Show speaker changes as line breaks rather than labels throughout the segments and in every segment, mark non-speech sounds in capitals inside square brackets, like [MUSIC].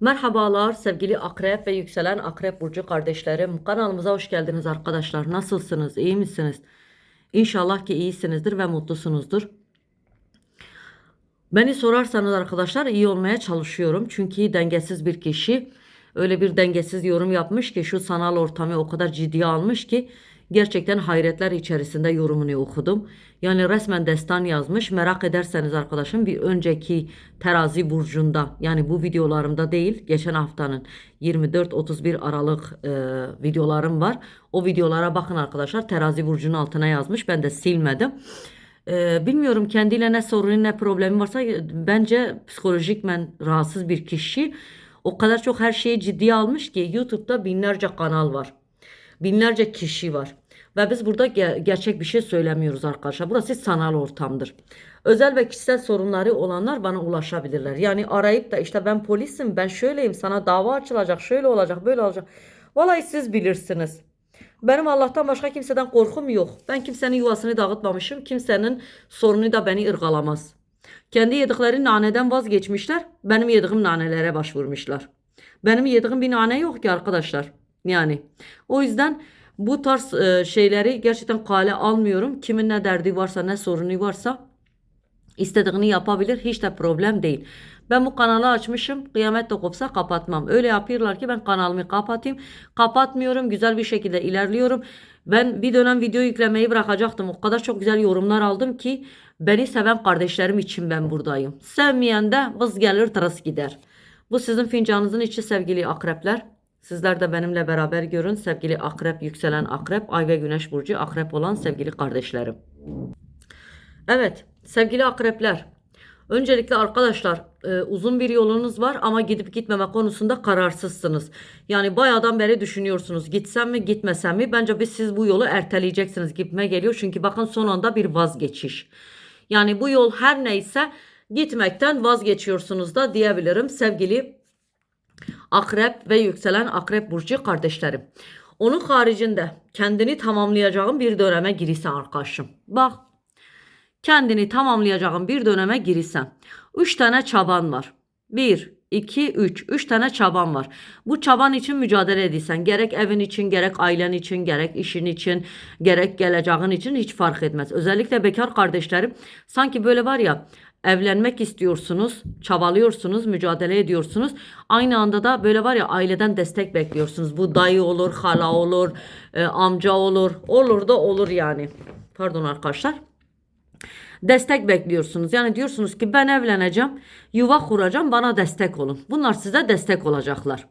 Merhabalar sevgili akrep ve yükselen akrep burcu kardeşlerim. Kanalımıza hoş geldiniz arkadaşlar. Nasılsınız? İyi misiniz? İnşallah ki iyisinizdir ve mutlusunuzdur. Beni sorarsanız arkadaşlar iyi olmaya çalışıyorum. Çünkü dengesiz bir kişi öyle bir dengesiz yorum yapmış ki şu sanal ortamı o kadar ciddiye almış ki gerçekten hayretler içerisinde yorumunu okudum. Yani resmen destan yazmış. Merak ederseniz arkadaşım bir önceki terazi burcunda yani bu videolarımda değil geçen haftanın 24-31 Aralık e, videolarım var. O videolara bakın arkadaşlar terazi burcunun altına yazmış. Ben de silmedim. Ee, bilmiyorum kendiyle ne sorunu ne problemi varsa bence psikolojikmen rahatsız bir kişi. O kadar çok her şeyi ciddiye almış ki YouTube'da binlerce kanal var. Binlerce kişi var. Ve biz burada ge- gerçek bir şey söylemiyoruz arkadaşlar. Burası sanal ortamdır. Özel ve kişisel sorunları olanlar bana ulaşabilirler. Yani arayıp da işte ben polisim, ben şöyleyim, sana dava açılacak, şöyle olacak, böyle olacak. Vallahi siz bilirsiniz. Benim Allah'tan başka kimseden korkum yok. Ben kimsenin yuvasını dağıtmamışım. Kimsenin sorunu da beni ırgalamaz. Kendi yedikleri naneden vazgeçmişler. Benim yediğim nanelere başvurmuşlar. Benim yediğim bir nane yok ki arkadaşlar. Yani o yüzden bu tarz e, şeyleri gerçekten kale almıyorum. Kimin ne derdi varsa ne sorunu varsa istediğini yapabilir. Hiç de problem değil. Ben bu kanalı açmışım. Kıyamet de kopsa kapatmam. Öyle yapıyorlar ki ben kanalımı kapatayım. Kapatmıyorum. Güzel bir şekilde ilerliyorum. Ben bir dönem video yüklemeyi bırakacaktım. O kadar çok güzel yorumlar aldım ki beni seven kardeşlerim için ben buradayım. Sevmeyen de vız gelir tırıs gider. Bu sizin fincanınızın içi sevgili akrepler. Sizler de benimle beraber görün sevgili akrep, yükselen akrep, ay ve güneş burcu akrep olan sevgili kardeşlerim. Evet sevgili akrepler. Öncelikle arkadaşlar e, uzun bir yolunuz var ama gidip gitmeme konusunda kararsızsınız. Yani bayağıdan beri düşünüyorsunuz gitsem mi gitmesem mi? Bence biz siz bu yolu erteleyeceksiniz gitme geliyor. Çünkü bakın son anda bir vazgeçiş. Yani bu yol her neyse gitmekten vazgeçiyorsunuz da diyebilirim sevgili akrep ve yükselen akrep burcu kardeşlerim. Onun haricinde kendini tamamlayacağın bir döneme girirsen arkadaşım. Bak kendini tamamlayacağın bir döneme girirsen. Üç tane çaban var. Bir, iki, üç. Üç tane çaban var. Bu çaban için mücadele edilsen. Gerek evin için, gerek ailen için, gerek işin için, gerek geleceğin için hiç fark etmez. Özellikle bekar kardeşlerim sanki böyle var ya evlenmek istiyorsunuz, çabalıyorsunuz, mücadele ediyorsunuz. Aynı anda da böyle var ya aileden destek bekliyorsunuz. Bu dayı olur, hala olur, e, amca olur. Olur da olur yani. Pardon arkadaşlar destek bekliyorsunuz. Yani diyorsunuz ki ben evleneceğim, yuva kuracağım, bana destek olun. Bunlar size destek olacaklar.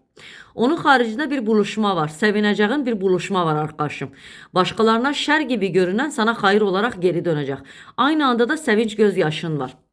Onun haricinde bir buluşma var. Sevineceğin bir buluşma var arkadaşım. Başkalarına şer gibi görünen sana hayır olarak geri dönecek. Aynı anda da sevinç gözyaşın var.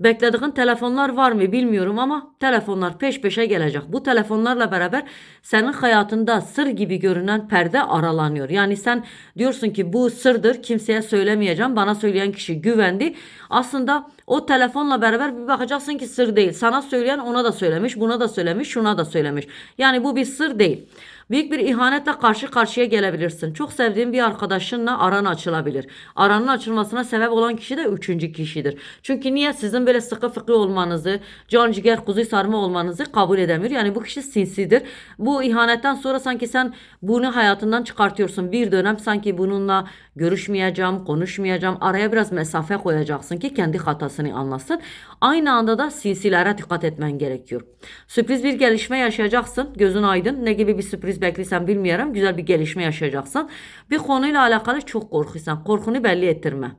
Beklediğin telefonlar var mı bilmiyorum ama telefonlar peş peşe gelecek. Bu telefonlarla beraber senin hayatında sır gibi görünen perde aralanıyor. Yani sen diyorsun ki bu sırdır kimseye söylemeyeceğim. Bana söyleyen kişi güvendi. Aslında o telefonla beraber bir bakacaksın ki sır değil. Sana söyleyen ona da söylemiş, buna da söylemiş, şuna da söylemiş. Yani bu bir sır değil. Büyük bir ihanetle karşı karşıya gelebilirsin. Çok sevdiğin bir arkadaşınla aran açılabilir. Aranın açılmasına sebep olan kişi de üçüncü kişidir. Çünkü niye sizin böyle sıkı fıkı olmanızı, can ciğer kuzu sarma olmanızı kabul edemiyor. Yani bu kişi sinsidir. Bu ihanetten sonra sanki sen bunu hayatından çıkartıyorsun. Bir dönem sanki bununla görüşmeyeceğim, konuşmayacağım. Araya biraz mesafe koyacaksın ki kendi hatasını anlasın. Aynı anda da sinsilere dikkat etmen gerekiyor. Sürpriz bir gelişme yaşayacaksın. Gözün aydın. Ne gibi bir sürpriz bekliysen bilmiyorum. Güzel bir gelişme yaşayacaksın. Bir konuyla alakalı çok korkuyorsan korkunu belli ettirme.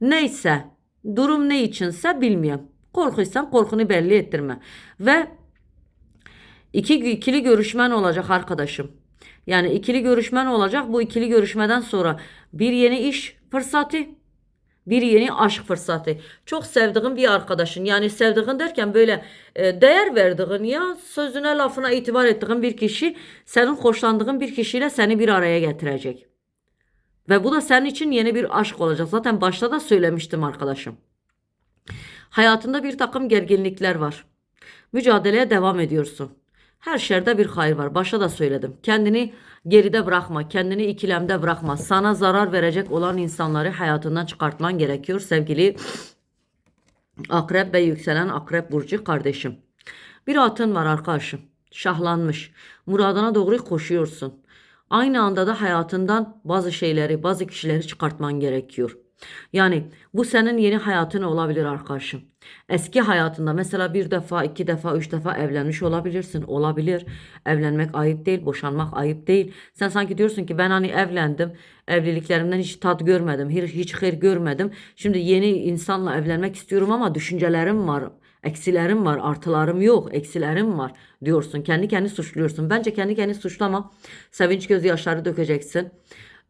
Neyse durum ne içinse bilmiyorum. Korkuysan korkunu belli ettirme. Ve iki ikili görüşmen olacak arkadaşım. Yani ikili görüşmen olacak. Bu ikili görüşmeden sonra bir yeni iş fırsatı, bir yeni aşk fırsatı. Çok sevdiğin bir arkadaşın. Yani sevdiğin derken böyle e, değer verdiğin ya sözüne lafına itibar ettiğin bir kişi senin hoşlandığın bir kişiyle seni bir araya getirecek. Ve bu da senin için yeni bir aşk olacak. Zaten başta da söylemiştim arkadaşım. Hayatında bir takım gerginlikler var. Mücadeleye devam ediyorsun. Her şerde bir hayır var. Başta da söyledim. Kendini geride bırakma. Kendini ikilemde bırakma. Sana zarar verecek olan insanları hayatından çıkartman gerekiyor sevgili akrep ve yükselen akrep burcu kardeşim. Bir atın var arkadaşım. Şahlanmış. Muradına doğru koşuyorsun. Aynı anda da hayatından bazı şeyleri, bazı kişileri çıkartman gerekiyor. Yani bu senin yeni hayatın olabilir arkadaşım. Eski hayatında mesela bir defa, iki defa, üç defa evlenmiş olabilirsin. Olabilir. Evlenmek ayıp değil, boşanmak ayıp değil. Sen sanki diyorsun ki ben hani evlendim, evliliklerimden hiç tat görmedim, hiç, hiç hayır görmedim. Şimdi yeni insanla evlenmek istiyorum ama düşüncelerim var. Eksilerim var, artılarım yok, eksilerim var diyorsun. Kendi kendi suçluyorsun. Bence kendi kendi suçlama. Sevinç gözyaşları dökeceksin.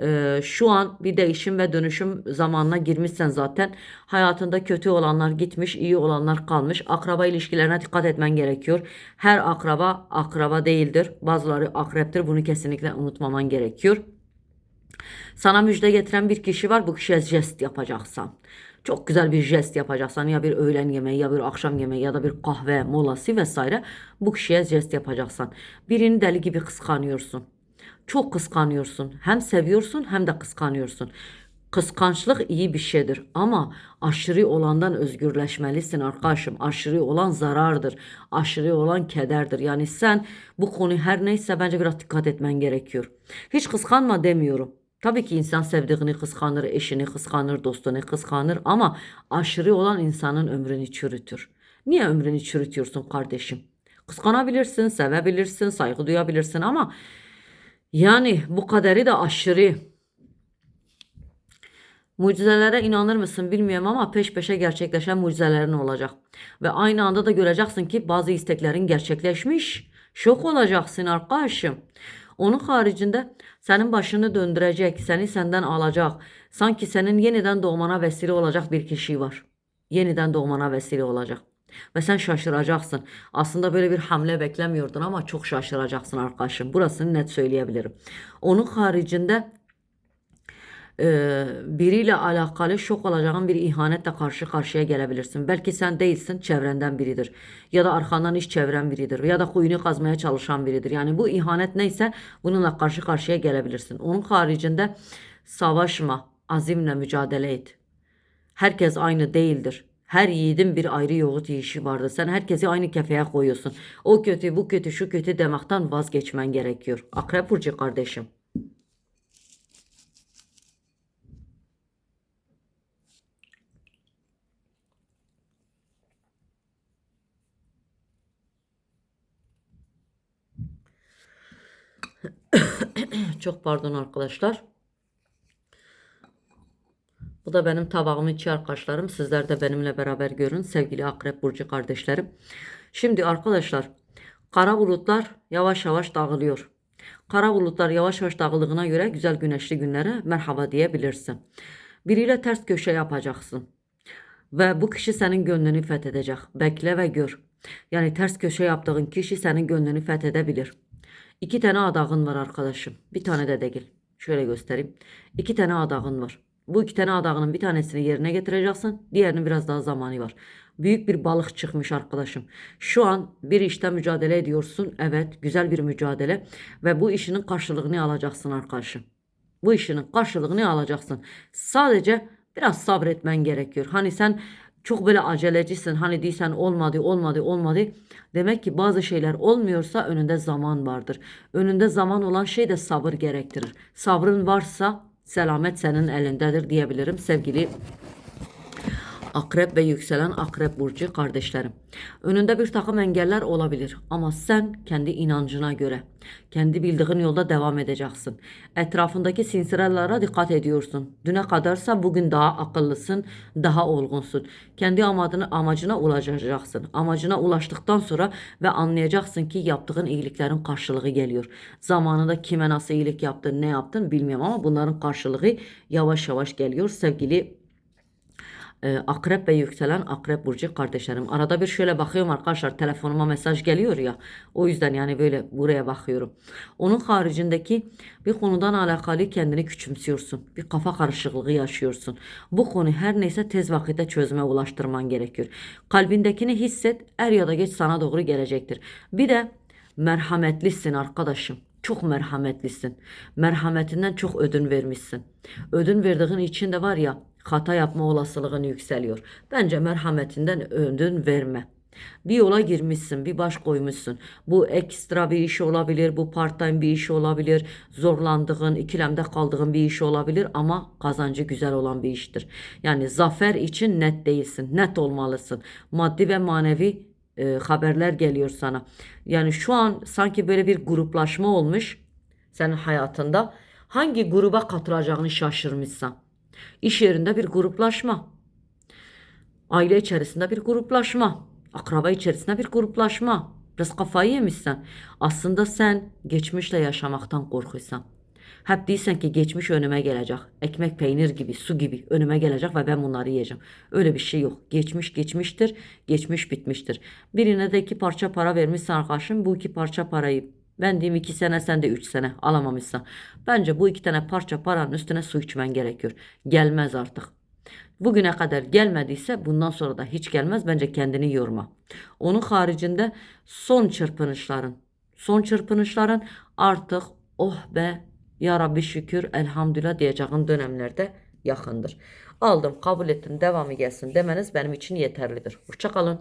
Ee, şu an bir değişim ve dönüşüm zamanına girmişsen zaten hayatında kötü olanlar gitmiş, iyi olanlar kalmış. Akraba ilişkilerine dikkat etmen gerekiyor. Her akraba akraba değildir. Bazıları akreptir. Bunu kesinlikle unutmaman gerekiyor. Sana müjde getiren bir kişi var. Bu kişiye jest yapacaksan. Çok güzel bir jest yapacaksan ya bir öğlen yemeği ya bir akşam yemeği ya da bir kahve molası vesaire bu kişiye jest yapacaksan. Birini deli gibi kıskanıyorsun. Çok kıskanıyorsun. Hem seviyorsun hem de kıskanıyorsun. Kıskançlık iyi bir şeydir ama aşırı olandan özgürleşmelisin arkadaşım. Aşırı olan zarardır. Aşırı olan kederdir. Yani sen bu konu her neyse bence biraz dikkat etmen gerekiyor. Hiç kıskanma demiyorum. Tabii ki insan sevdiğini kıskanır, eşini kıskanır, dostunu kıskanır ama aşırı olan insanın ömrünü çürütür. Niye ömrünü çürütüyorsun kardeşim? Kıskanabilirsin, sevebilirsin, saygı duyabilirsin ama yani bu kaderi de aşırı. Mucizelere inanır mısın bilmiyorum ama peş peşe gerçekleşen mucizelerin olacak. Ve aynı anda da göreceksin ki bazı isteklerin gerçekleşmiş. Şok olacaksın arkadaşım. Onun haricinde senin başını döndürecek, seni senden alacak. Sanki senin yeniden doğmana vesile olacak bir kişi var. Yeniden doğmana vesile olacak. Ve sen şaşıracaksın. Aslında böyle bir hamle beklemiyordun ama çok şaşıracaksın arkadaşım. Burasını net söyleyebilirim. Onun haricinde e, biriyle alakalı şok olacağın bir ihanetle karşı karşıya gelebilirsin. Belki sen değilsin, çevrenden biridir. Ya da arkandan iş çevren biridir. Ya da kuyunu kazmaya çalışan biridir. Yani bu ihanet neyse bununla karşı karşıya gelebilirsin. Onun haricinde savaşma, azimle mücadele et. Herkes aynı değildir. Her yiğidin bir ayrı yoğurt yiyişi vardır. Sen herkesi aynı kefeye koyuyorsun. O kötü, bu kötü, şu kötü demekten vazgeçmen gerekiyor. Akrep Burcu kardeşim. [COUGHS] Çok pardon arkadaşlar. Da benim tabağımın içi arkadaşlarım. Sizler de benimle beraber görün sevgili Akrep Burcu kardeşlerim. Şimdi arkadaşlar kara bulutlar yavaş yavaş dağılıyor. Kara bulutlar yavaş yavaş dağıldığına göre güzel güneşli günlere merhaba diyebilirsin. Biriyle ters köşe yapacaksın. Ve bu kişi senin gönlünü fethedecek. Bekle ve gör. Yani ters köşe yaptığın kişi senin gönlünü fethedebilir. İki tane adağın var arkadaşım. Bir tane de değil. Şöyle göstereyim. İki tane adağın var. Bu iki tane adağının bir tanesini yerine getireceksin. Diğerinin biraz daha zamanı var. Büyük bir balık çıkmış arkadaşım. Şu an bir işte mücadele ediyorsun. Evet güzel bir mücadele. Ve bu işinin karşılığını alacaksın arkadaşım. Bu işinin karşılığını alacaksın. Sadece biraz sabretmen gerekiyor. Hani sen çok böyle acelecisin. Hani değilsen olmadı, olmadı, olmadı. Demek ki bazı şeyler olmuyorsa önünde zaman vardır. Önünde zaman olan şey de sabır gerektirir. Sabrın varsa selamet senin elindedir diyebilirim sevgili Akrep ve yükselen akrep burcu kardeşlerim. Önünde bir takım engeller olabilir ama sen kendi inancına göre, kendi bildiğin yolda devam edeceksin. Etrafındaki sinsirelere dikkat ediyorsun. Düne kadarsa bugün daha akıllısın, daha olgunsun. Kendi amacına, amacına ulaşacaksın. Amacına ulaştıktan sonra ve anlayacaksın ki yaptığın iyiliklerin karşılığı geliyor. Zamanında kime nasıl iyilik yaptın, ne yaptın bilmiyorum ama bunların karşılığı yavaş yavaş geliyor sevgili e, akrep ve yükselen akrep burcu kardeşlerim. Arada bir şöyle bakıyorum arkadaşlar telefonuma mesaj geliyor ya. O yüzden yani böyle buraya bakıyorum. Onun haricindeki bir konudan alakalı kendini küçümsüyorsun. Bir kafa karışıklığı yaşıyorsun. Bu konu her neyse tez vakitte çözüme ulaştırman gerekiyor. Kalbindekini hisset er ya da geç sana doğru gelecektir. Bir de merhametlisin arkadaşım. Çok merhametlisin. Merhametinden çok ödün vermişsin. Ödün verdiğin için de var ya hata yapma olasılığın yükseliyor. Bence merhametinden ödün verme. Bir yola girmişsin, bir baş koymuşsun. Bu ekstra bir iş olabilir, bu part-time bir iş olabilir, zorlandığın, ikilemde kaldığın bir iş olabilir ama kazancı güzel olan bir iştir. Yani zafer için net değilsin, net olmalısın. Maddi ve manevi e, haberler geliyor sana. Yani şu an sanki böyle bir gruplaşma olmuş senin hayatında. Hangi gruba katılacağını şaşırmışsan. İş yerinde bir gruplaşma. Aile içerisinde bir gruplaşma. Akraba içerisinde bir gruplaşma. Biraz kafayı yemişsen. Aslında sen geçmişle yaşamaktan korkuyorsan. Hep değilsen ki geçmiş önüme gelecek. Ekmek peynir gibi, su gibi önüme gelecek ve ben bunları yiyeceğim. Öyle bir şey yok. Geçmiş geçmiştir. Geçmiş bitmiştir. Birine de iki parça para vermişsin arkadaşım. Bu iki parça parayı ben diyeyim iki sene sen de üç sene alamamışsan. Bence bu iki tane parça paranın üstüne su içmen gerekiyor. Gelmez artık. Bugüne kadar gelmediyse bundan sonra da hiç gelmez. Bence kendini yorma. Onun haricinde son çırpınışların, son çırpınışların artık oh be ya Rabbi şükür elhamdülillah diyeceğin dönemlerde yakındır. Aldım, kabul ettim, devamı gelsin demeniz benim için yeterlidir. Hoşça kalın.